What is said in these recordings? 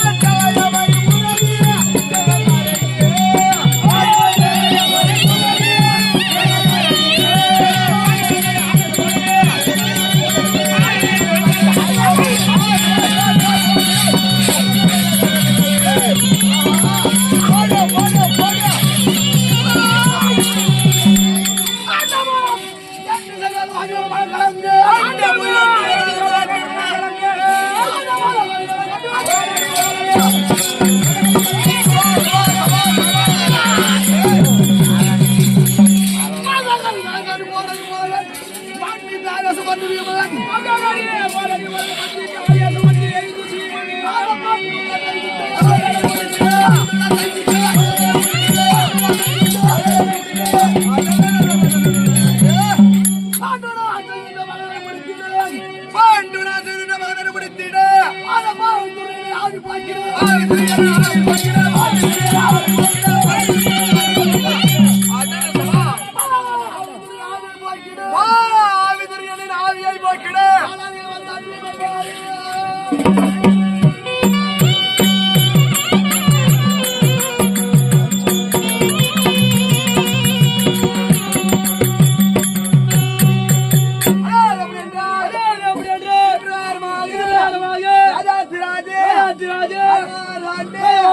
Cala, cala, Thank you.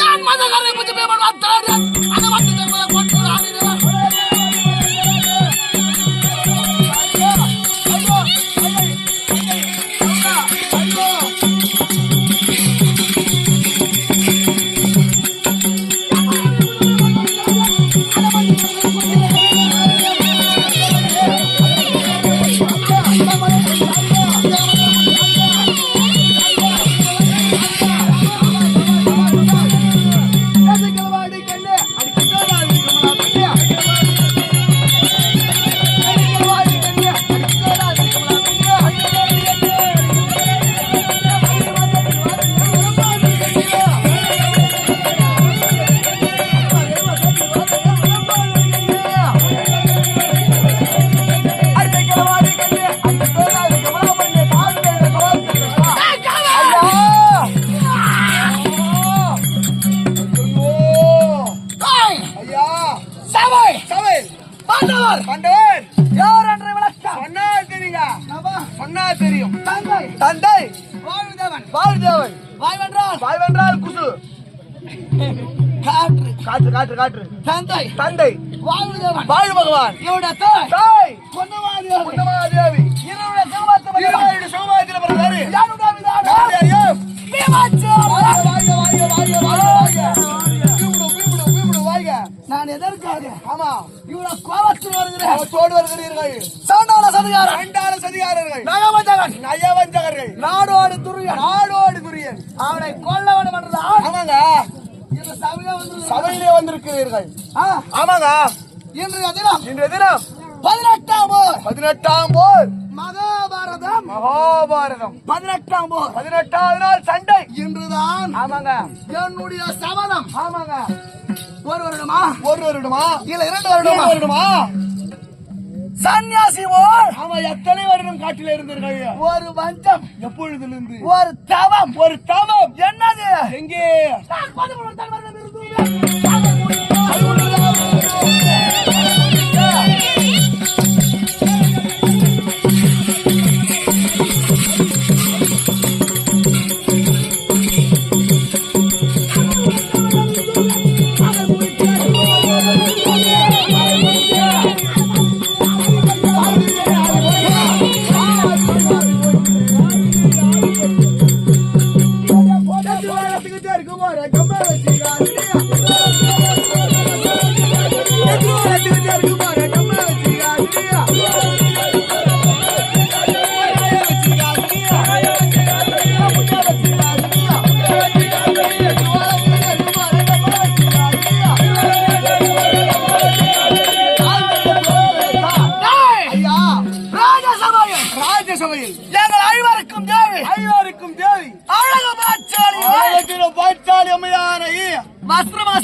காண்க காண்க காண்க ஐயா பாண்டவர் பண்டவன் யார் என்ற விளக்கம். சொன்னா தெரியுங்க. சொன்னா தெரியும். தந்தை. தந்தை. வாழ்ந்தவன். வாழ்தேவன் வாழ்வென்றால். வாழ்வென்றால் குசு. காற்று. காற்று காற்று காற்று. தந்தை. தந்தை. வாழ்ந்தவன். வாழ் பகவான் இவருடைய தாய். தாய். கொண்டவாதியார் குந்தமாதேவி அவத்தோடு வருகிறீர்கள். சாண்டாள சதிகாரம் சண்டாள சதிகாரர்கள். நகவஞ்சகன் நயவஞ்சகர்கள். நாடோடு துரியன் நாடோடு துரியன் அவனை கொல்ல வேண்டும் என்றால் ஆமாங்க. இந்த சபையில வந்து சபையிலே வந்திருக்கிறீர்கள். ஆமாங்க. இன்றைய தினம். இன்றைய தினம். பதினெட்டாம் போர். பதினெட்டாம் போர். மகாபாரதம். மகாபாரதம். பதினெட்டாம் போர். பதினெட்டாவது நாள் சண்டை. இன்றுதான் ஆமாங்க. என்னுடைய சபதம் ஆமாங்க. ஒரு வருடமா? ஒரு வருடமா? இல்ல இரண்டு இரண்டு வருடமா வருடமா? சன்னியாசி போர் ஆமா எத்தனை வருடம் காட்டில இருந்தீர்கள்? ஒரு வஞ்சம் எப்பொழுதிலிருந்து? ஒரு தவம். ஒரு தவம். என்னது? எங்கே?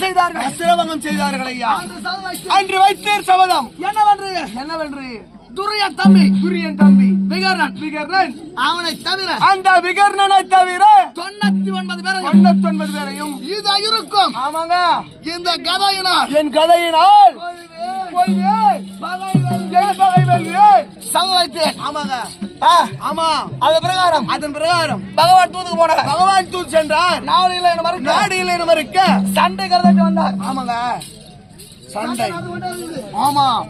செய்தார்கள். அசிரவங்கம் செய்தார்கள் ஐயா. அன்று வைத்தேர் சபதம். என்னவென்று? என்னவென்று? துரியன் தம்பி. துரியன் தம்பி. விகர்ணன் விகர்ணன் அவனை தவிர அந்த விகர்ணனை தவிர தொண்ணூத்தி ஒன்பது பேரை தொண்ணூத்தி ஒன்பது பேரையும். இது இருக்கும். ஆமாங்க. இந்த கதையினால் என் கதையினால் அதன் பிரகாரம். பகவான் தூதுக்கு போனார் பகவான் தூத் சென்றார். நாடு இல்லை என்று மறுக்க. நாடு இல்லை என்று மறுக்க. சண்டை கருதாட்டு வந்தார். ஆமாங்க. சண்டை. ஆமா.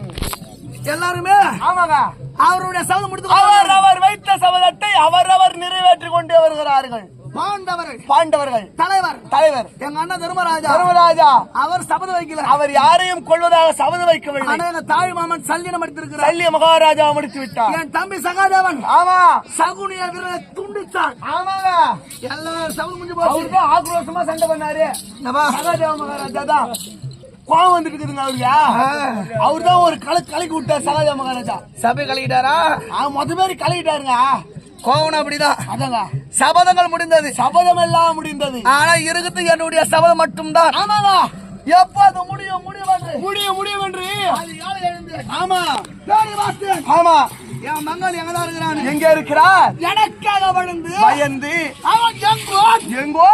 எல்லாருமே ஆமாங்க. அவருடைய சபதம் முடித்து அவர் அவர் வைத்த சபதத்தை அவரவர் நிறைவேற்றிக் கொண்டே வருகிறார்கள். பாண்டவர்கள். பாண்டவர்கள். தலைவர். தலைவர். எங்க அண்ணன் தர்மராஜா. தர்மராஜா. அவர் சபதம் வைக்கல. அவர் யாரையும் கொள்வதாக சபதம் வைக்கவில்லை. ஆனா தாய் மாமன் சல்லினம் எடுத்திருக்கிறார் சல்லிய மகாராஜா முடித்து விட்டார். என் தம்பி சகாதேவன். ஆமா. சகுனிய வீரனை துண்டித்தான் ஆமாங்க. எல்லாரும் சபதம் முடிஞ்சு போச்சு. ஆக்ரோஷமா சண்டை பண்ணாரு? சகாதேவ மகாராஜா தான் கோவம் வந்துட்டு இருக்குதுங்க அவருக்கு அவர்தான் ஒரு கலை கலக்கி விட்டார் சகாதேவ மகாராஜா. சபை கலக்கிட்டாரா? மொத்த பேர் கலக்கிட்டாருங்க. கோவம் அப்படிதான். அதாங்க சபதங்கள் முடிந்தது. சபதம் எல்லாம் முடிந்தது. ஆனா இருக்குது என்னுடைய சபதம் மட்டும்தான். ஆமாங்க எப்ப அது முடியும்? முடியும் என்று. முடியும் முடியும் என்று. ஆமா. ஆமா. என் மங்கள் எங்கதான் இருக்கிறான்? எங்க இருக்கிறார்? எனக்காக வளர்ந்து பயந்து. அவன் எங்கோ? எங்கோ?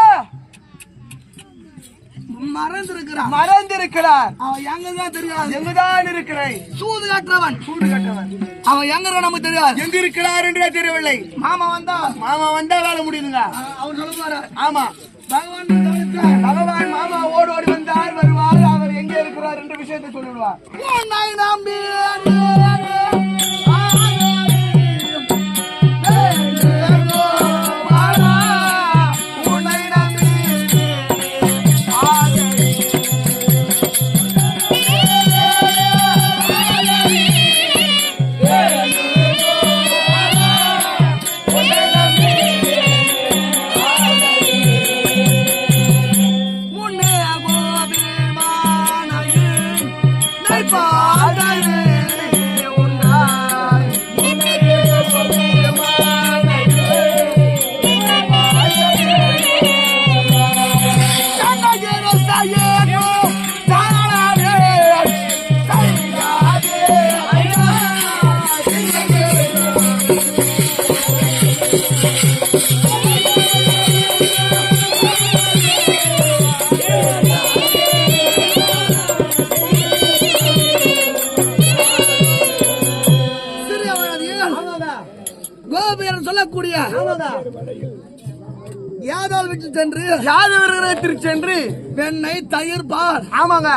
மறந்திருக்கிறான். மறந்திருக்கிறார் அவன் எங்கதான் தெரியாது எங்குதான் இருக்கிறேன் சூது காட்டுறவன். சூடு கட்டவன். அவன் எங்க நமக்கு தெரியாது. எங்க இருக்கிறார் என்றே தெரியவில்லை. மாமா வந்தா மாமா வந்தா வேலை முடியுதுங்க. அவன் சொல்ல போற ஆமா. பகவான். பகவான் மாமா ஓடி ஓடி வந்தார் வருவார் அவர் எங்க இருக்கிறார் என்ற விஷயத்தை சொல்லிடுவார் உன்னை நம்பி சென்று யாதவர்களுக்கு சென்று வெண்ணெய் தயிர் பால் ஆமாங்க.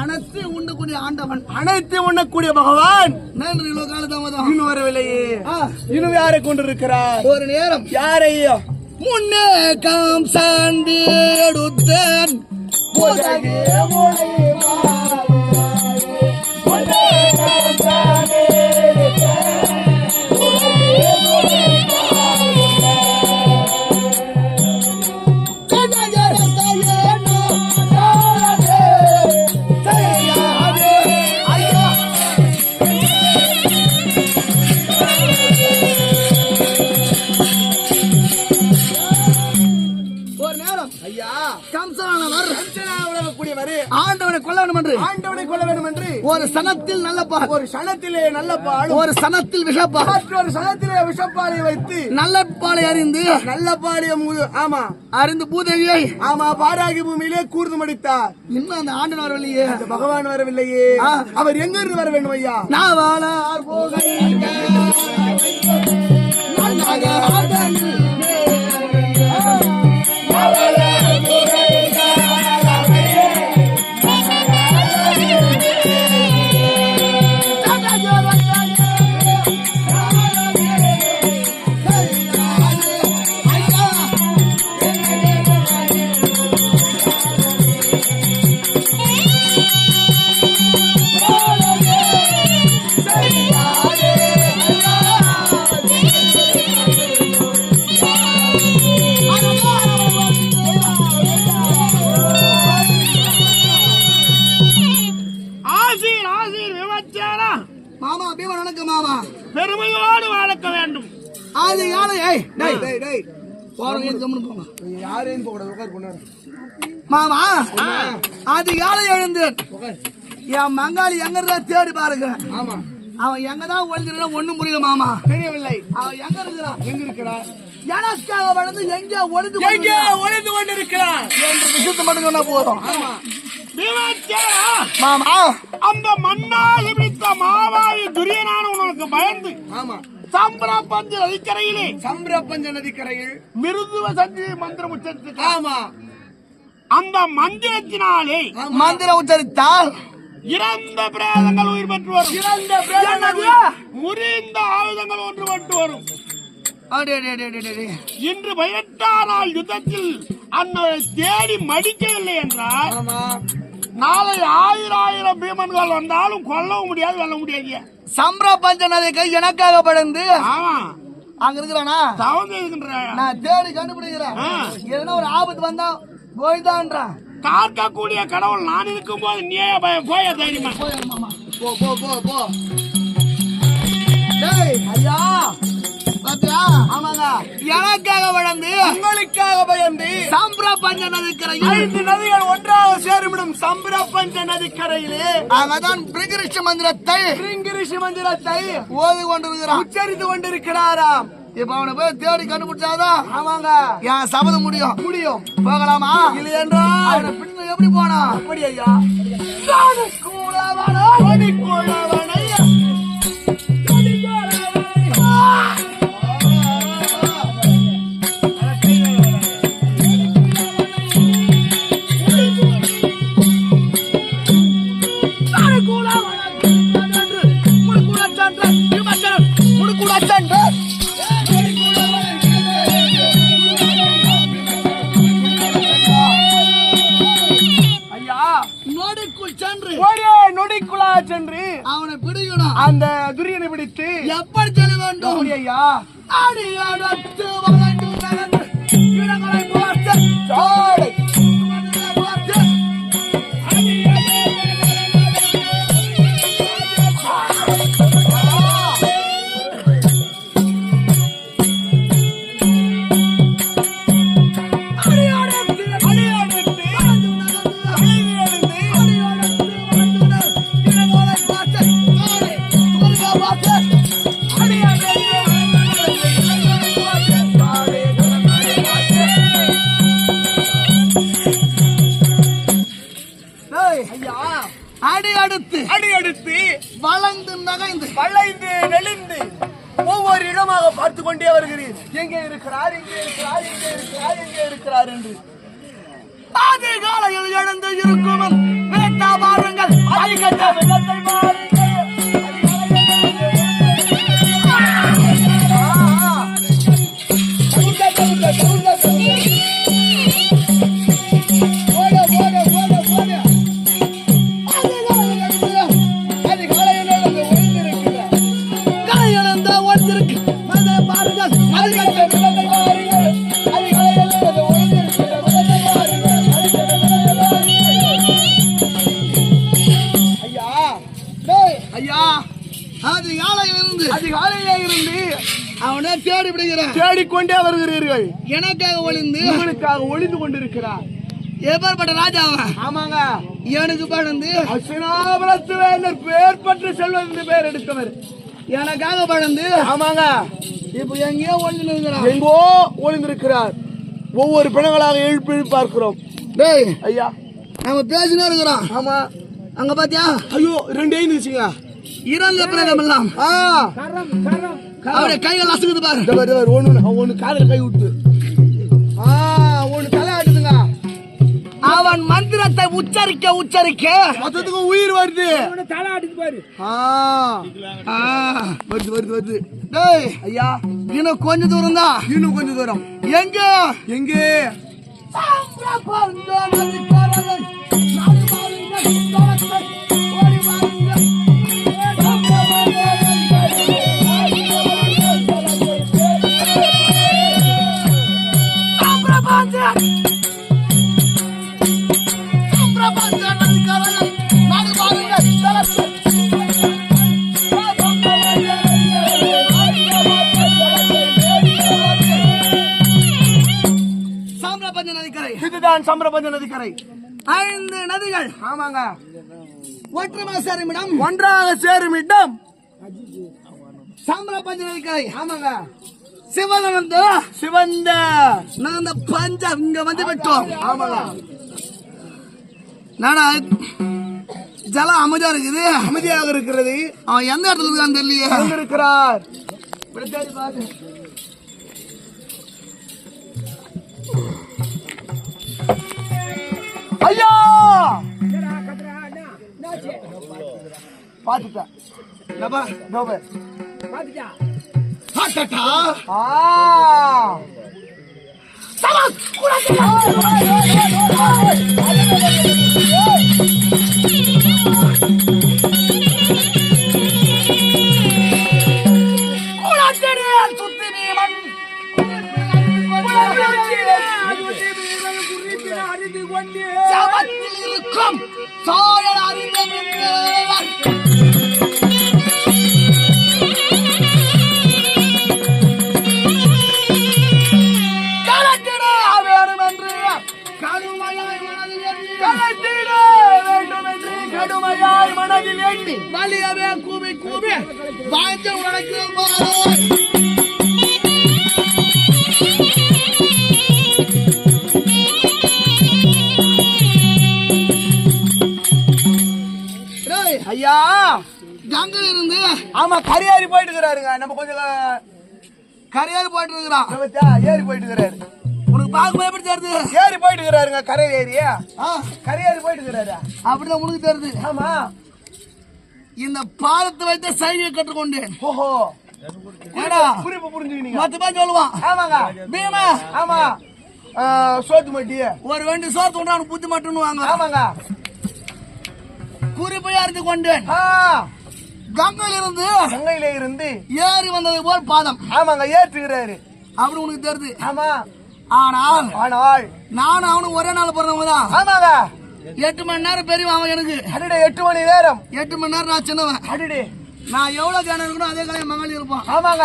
அனைத்து உண்டக்கூடிய ஆண்டவன் அனைத்து உண்ணக்கூடிய பகவான். நன்றி காலதாமதம் இன்னும் வரவில்லையே. இன்னும் யாரை கொண்டிருக்கிறார்? ஒரு நேரம். யாரையும் முன்னே காம் சாண்டி எடுத்தேன் உலகே மொழி ஒரு சனத்தில் நல்ல பால் ஒரு சனத்திலே நல்ல பால் ஒரு சனத்தில் விஷப்பால் மற்றொரு சனத்திலே விஷப்பாலை வைத்து நல்ல பாலை அறிந்து நல்ல பாலிய மு- ஆமா. அறிந்து பூதேவியை ஆமா பாராகி பூமியிலே கூர்ந்து மடித்தார். இன்னும் அந்த ஆண்டு வரவில்லையே. பகவான் வரவில்லையே. அவர் எங்க இருந்து வர வேண்டும் ஐயா? நான் வாழார் போகையிலே போறவங்க ஏன் கம்முனு போங்க. யாரையும் போக கூடாது உட்கார் கொண்டாரு மாமா அது யாரை எழுந்தேன். என் மங்காளி எங்க இருந்தா தேடி பாருங்க. ஆமா. அவன் எங்கதான் ஒழிஞ்சிருந்தா ஒண்ணும் புரியல மாமா. தெரியவில்லை. அவன் எங்க இருக்கிறான் எங்க இருக்கிறார் எனக்காக வளர்ந்து எங்க ஒளிந்து எங்கே ஒளிந்து கொண்டிருக்கிறார்? என்ற விஷயத்தை மட்டும் சொன்னா போதும். மாமா. அந்த மண்ணால் பிடித்த மாவாயி துரியனான உனக்கு பயந்து ஆமா. சம்பரா பஞ்ச நதிக்கரையிலே சம்பிரபஞ்ச நதிக்கரையில் மிருதுவ சந்தி மந்திரம் உச்சரித்து ஆமா. அந்த மந்திரத்தினாலே மந்திரம் உச்சரித்தால் இறந்த பிரேதங்கள் உயிர் பெற்று வரும். இறந்த பிரேதங்கள் முறிந்த ஆயுதங்கள் ஒன்று பட்டு வரும். இன்று நாள் யுத்தத்தில் அன்னரை தேடி மடிக்கவில்லை என்றால் நாளை ஆயிரம் ஆயிரம் பீமன்கள் வந்தாலும் கொல்லவும் முடியாது வெல்ல முடியாது சம்பிரா பஞ்ச நதிக்கு எனக்காக படந்து ஆமா அங்க இருக்கிறானா நான் தேடி கண்டுபிடிக்கிறேன். எதனா ஒரு ஆபத்து வந்தா போய்தான்றான். காக்கக்கூடிய கடவுள் நான் இருக்கும் போது நீயே பயம். போய தைரியமா. போ போ போ. எனக்காக வளர்ந்து உங்களுக்காக பயந்து சம்பிரா பஞ்ச நதிக்கரையில். ஐந்து நதிகள் ஒன்றாக சேருமிடும் சம்பிரபஞ்ச நதிக்கரையிலே. அங்கதான் பிரிகிருஷ்ண மந்திரத்தை. ரிங்கிரிஷி மந்திரத்தை ஓதி கொண்டிருக்கிறான். உச்சரித்து கொண்டிருக்கிறாராம். இப்ப அவனை போய் தேடி கண்டுபிடிச்சாதான் ஆமாங்க. என் சபதம் முடியும். முடியும். போகலாமா? இல்லை என்றால் அவனை பின்ன எப்படி போனா அப்படி ஐயா கூடவனை கொடிக்குழவனை அந்த துரியனை பிடித்து எப்படி செல்ல வேண்டும்? ஐயா அடியாடத்து வளைந்து வளைந்து நெளிந்து ஒவ்வொரு இடமாக பார்த்து கொண்டே வருகிறேன். எங்கே இருக்கிறார் எங்கே இருக்கிறார் எங்கே இருக்கிறார் எங்கே இருக்கிறார் என்று. அதிகாலையில் எழுந்து இருக்கும் வேட்டா பாருங்கள். அதிகட்ட அவனை தேடி விடுகிறான் தேடிக்கொண்டே வருகிறீர்கள். எனக்காக ஒளிந்து உங்களுக்காக ஒளிந்து கொண்டிருக்கிறார். எப்பேற்பட்ட ராஜாவன் ஆமாங்க. எனக்கு பழந்து அசினாபுரத்து வேந்தர் பேர் பற்று செல்வன் என்று பெயர் எடுத்தவர். எனக்காக பழந்து ஆமாங்க. இப்ப எங்கேயோ ஒளிந்து நிற்கிறான் எங்கோ ஒளிந்திருக்கிறார். ஒவ்வொரு பிணங்களாக எழுப்பி பார்க்கிறோம். டேய் ஐயா. நம்ம பேசினே இருக்கிறோம். ஆமா. அங்க பாத்தியா? ஐயோ ரெண்டு ஐந்துச்சுங்க இறந்த பிரேதம் எல்லாம். அவருடைய கைகள் அசுகுது பாரு, ஒண்ணு ஒண்ணு காதல கை விட்டு. அவன் மந்திரத்தை உச்சரிக்க உச்சரிக்க. மொத்தத்துக்கு உயிர் வருது. ஆ. ஆ, வருது வருது வருது. டேய் ஐயா இன்னும் கொஞ்ச தூரம் தான். இன்னும் கொஞ்சம் தூரம். எங்க? எங்கே? பிரபஞ்ச இதுதான் சம்பரபஞ்ச நதிக்கரை. ஐந்து நதிகள். ஆமாங்க. ஒற்றுமை சேருமிடம் ஒன்றாக சேரும் இடம். சாம்பர பஞ்ச நதிக்கரை. ஆமாங்க. சிவனந்த சிவந்த. இந்த பஞ்சம். இங்க வந்து விட்டோம். ஆமாங்க. நாடா ஜலம் அமைதியா இருக்குது? அமைதியாக இருக்கிறது. அவன் எந்த இடத்துல இருக்கான்னு தெரியலையே. எங்க இருக்கிறார் ஐயா பாத்துட்டேன் என்னப்பா? கங்கை இருந்து ஆமா கரியாரி போயிட்டு இருக்கிறாருங்க நம்ம கொஞ்சம் கரையாறு போயிட்டு இருக்கிறான் ஏறி போயிட்டு இருக்கிறாரு உனக்கு பார்க்கும்போது எப்படி தெரியுது? ஏறி போயிட்டு இருக்கிறாருங்க கரை ஆ, கரையாரி போயிட்டு இருக்கிறாரு அப்படிதான் உனக்கு தெரியுது. ஆமா. இந்த பாலத்தை வைத்த சைகை கற்றுக்கொண்டேன் ஓஹோ. குறிப்பு புரிஞ்சுக்கினீங்க? மத்த பேர் சொல்லுவான் ஆமாங்க. பீமா. ஆமா. ஆ, சோத்து மட்டி. ஒரு வேண்டி சோத்து கொண்டு அவனுக்கு புத்தி மட்டும் வாங்க ஆமாங்க. குறிப்பையா இருந்து கொண்டேன். ஆ, கங்கையில இருந்து ஏறி வந்தது போல் பாதம். ஆமாங்க ஏற்றுகிறாரு. அப்படி உனக்கு தெரியுது ஆமா. ஆனால் ஆனால் நானும் அவனும் ஒரே நாள் பிறந்தவங்க தான். ஆமாங்க. எட்டு மணி நேரம் பெரியவன் அவன் எனக்கு. அடடே எட்டு மணி நேரம். எட்டு மணி நேரம் நான் சின்னவன். அடடே. நான் எவ்வளவு தியானம் இருக்கணும் அதே கலையை மகள் இருப்பான். ஆமாங்க.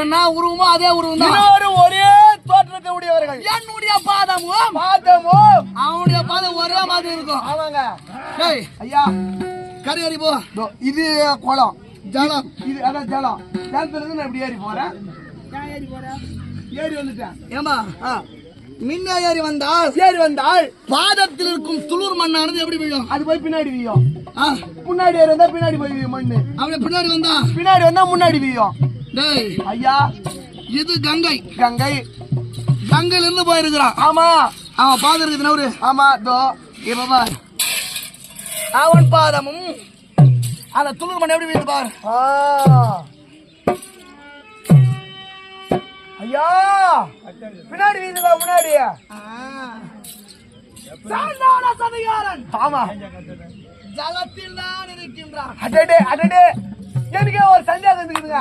ஏன்னா உருவமோ அதே உருவம் தான். ஒரே தோற்றத்தை உடையவர்கள். என்னுடைய பாதமும் பார்த்தமோ அவனுடைய பாதம் ஒரே மாதிரி இருக்கும். ஆமாங்க. டேய் ஐயா கரையறி போ? இதோ, குளம். ஜலம். இது அதான் ஜலம். ஜலத்துல நான் இப்படி ஏறி போறேன்? ஏறி வந்துட்டேன். ஏமா மின்ன ஏறி வந்தால் ஏறி வந்தால் பாதத்தில் இருக்கும் துளிர் மண்ணானது எப்படி விழும்? அது போய் பின்னாடி வீயும். ஆ, முன்னாடி ஏறி வந்தா பின்னாடி போய் மண்ணு. அப்படி பின்னாடி வந்தா? பின்னாடி வந்தா முன்னாடி வீயும். டேய். ஐயா. இது கங்கை. கங்கை. கங்கையில இருந்து போயிருக்கிறான். ஆமா. அவன் பாதம் இருக்குது நவரு ஆமா தோ இப்ப அவன் பாதமும் அந்த துளிர் மண் எப்படி வீழ்ந்து பார். ஐயா பின்னாடி வீதுல முன்னாடி? சாந்தான சதிகாரன் ஆமா. ஜலத்தில் தான் இருக்கின்றான். அடடே அடடே. எனக்கு ஒரு சந்தேகம் இருக்குதுங்க.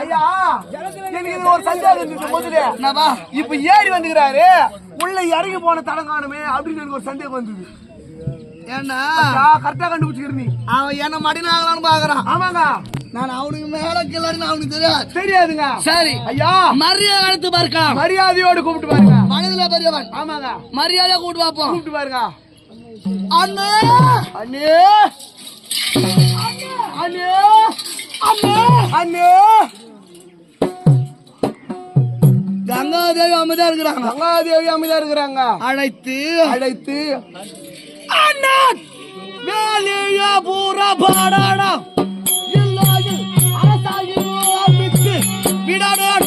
ஐயா எனக்கு ஒரு சந்தேகம் இருக்குது முதல்ல இப்ப ஏறி வந்துக்கிறாரு. உள்ள இறங்கி போன தடம் காணுமே அப்படின்னு எனக்கு ஒரு சந்தேகம் வந்தது. ஏன்னா? கரெக்டா கண்டுபிடிச்சிக்கிற நீ. அவன் என்ன மடினாகலான்னு பாக்குறான். ஆமாங்க. நான் அவனுக்கு மேல கிளறின்னு அவனுக்கு தெரியாது. தெரியாதுங்க. சரி. ஐயா. மரியாதை எடுத்து பார்க்கலாம் மரியாதையோடு கூப்பிட்டு பாருங்க. மனதுல பெரியவன். ஆமாங்க. மரியாதை கூட்டு பார்ப்போம் கூப்பிட்டு பாருங்க. அண்ணே. அண்ணே. அண்ணே. அண்ணே. அண்ணே. கங்காதேவி அமைதியா இருக்கிறாங்க. கங்காதேவி அமைதியா இருக்கிறாங்க. அழைத்து. அழைத்து. வேலைய பூரா பாடாடா. எல்லாரும் அரசாயில் ஆரம்பித்து விடாடான்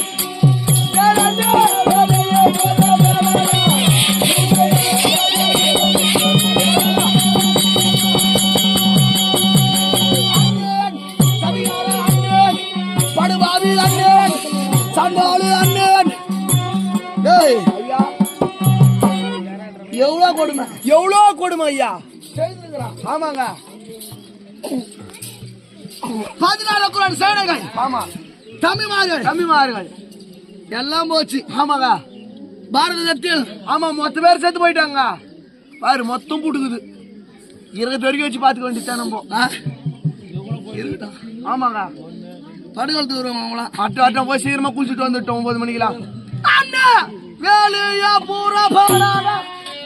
எவ்வளவு கொடுமை? எவ்வளவு கொடுமை ஐயா? ஆமாங்க. பதினாலு குரான் சேனைகள். ஆமா. தமிழ்மார்கள். தம்பிமார்கள் எல்லாம் போச்சு. ஆமாங்க. பாரதத்தில். ஆமா மொத்த பேர் செத்து போயிட்டாங்க. பாரு மொத்தம் புட்டுக்குது இருபது வரைக்கும் வச்சு பாத்துக்க வேண்டியது நம்ம? இருக்கட்டும் ஆமாங்க. படுகாலத்து வருவாங்க அவங்களாம் அட்ட அட்டம் போய் சீக்கிரமா குளிச்சுட்டு வந்துட்டோம். ஒன்பது மணிக்கெல்லாம். அண்ணா வேலையா பூரா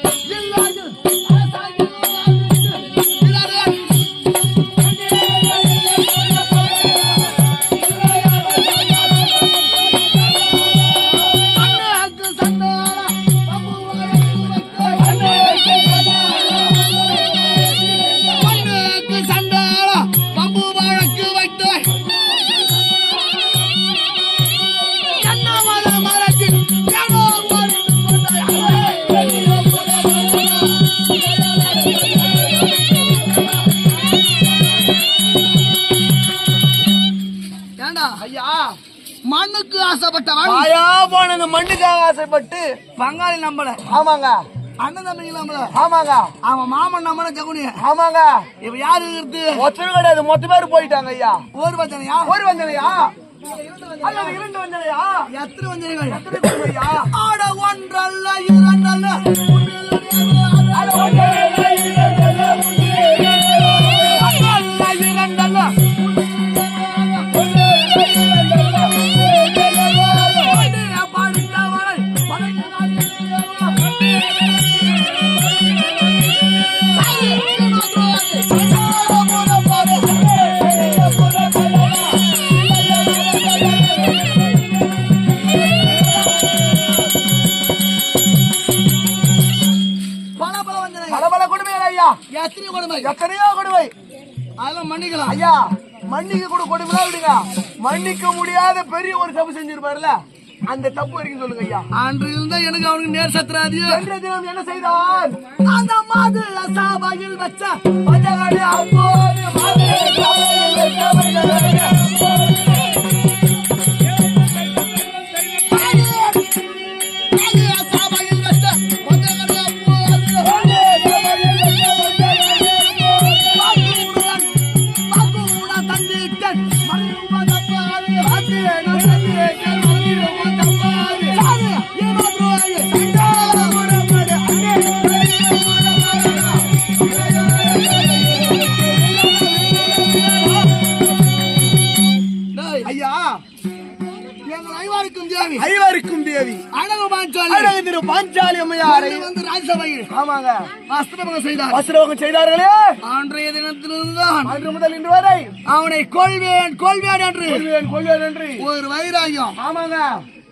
राजू மண்ணுக்கு ஆசைப்பட்டவன் ஆயா போன மண்ணுக்காக ஆசைப்பட்டு பங்காளி நம்பல. ஆமாங்க. அண்ணன் தம்பிங்க நம்பல. ஆமாங்க. அவன் மாமன் நம்பல ஜகுனி ஆமாங்க. இப்ப யாரு இருக்கு ஒருத்தரும் கிடையாது மொத்த பேர் போயிட்டாங்க ஐயா. ஒரு வச்சனையா ஒரு வந்தனையா அல்லது இரண்டு வந்தனையா எத்தனை வஞ்சனைகள்? எத்தனை ஆட ஒன்றல்ல இரண்டல்ல. பல செஞ்சிருப்பாருல அந்த தப்பு வரைக்கும் சொல்லுங்க ஐயா. அன்று இருந்தா எனக்கு அவனுக்கு நேர் சத்துறாது தினம் என்ன செய்தான்? அந்த மாதிரி சாபாயில் வச்ச பஞ்சகாடி அஸ்திரபங்க செய்தார் வஸ்திரவகம் செய்தார்களே? அன்றைய தினத்திலிருந்துதான் அன்று முதல் இன்று வரை. அவனை கொள்வேன் கொள்வேன் என்று. கொள்வேன் கொள்வேன் என்று. ஒரு வைராகியம். ஆமாங்க.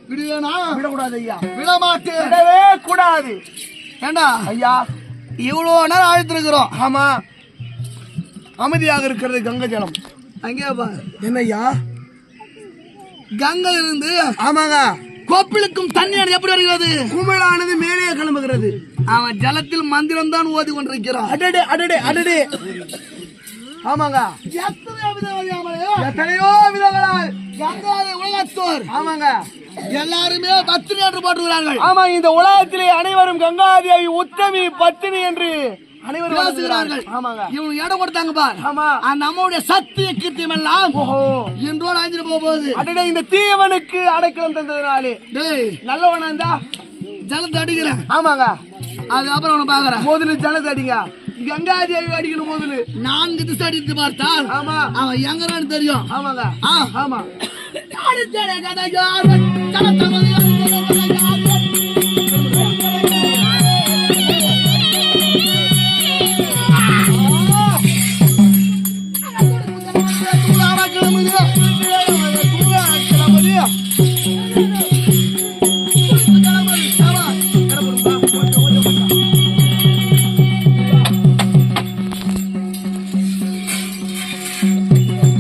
விடுவேனா? விடக்கூடாது ஐயா. விடமாட்டேன். விடவே கூடாது. ஏண்டா? ஐயா. இவ்வளோ நேரம் அழுத்திருக்கிறோம் ஆமா. அமைதியாக இருக்கிறது கங்கை ஜலம். அங்கே பாரு. என்ன ஐயா கங்கை இருந்து ஆமாங்க. கொப்பிலுக்கும் தண்ணீர் எப்படி வருகிறது? குமிழானது மேலே கிளம்புகிறது. அவன் ஜலத்தில் மந்திரம் தான் ஓதி கொண்டிருக்கிறான் அடடே அடடே அடடே. ஆமாங்க. எத்தனையோ விதங்களால் கங்காதை உலகத்தோர். ஆமாங்க. எல்லாருமே பத்தினி என்று போட்டுகிறார்கள் ஆமா இந்த உலகத்திலே அனைவரும் கங்காதேவி உத்தமி பத்தினி என்று அனைவரும். ஆமாங்க. இவங்க இடம் கொடுத்தாங்க பார். ஆமா. அந்த அம்மாவுடைய சத்திய கீர்த்தியம் எல்லாம் ஓஹோ. இன்றோடு அஞ்சிட்டு போக போகுது அடடே இந்த தீயவனுக்கு அடைக்கலம் தந்ததுனாலே. டேய். நல்லவனா இருந்தா? ஜலத்தை அடிக்கிறேன். ஆமாங்க. அதுக்கப்புறம் அவனை பாக்குறேன் முதல்ல ஜனத்தை அடிங்க. கங்காதேவி அடிக்கணும் முதல்ல நான்கு திசை அடித்து பார்த்தால் ஆமா. அவன் எங்கன்னு தெரியும். ஆமாங்க. ஆமா. அடுத்த கதை ஜலத்தை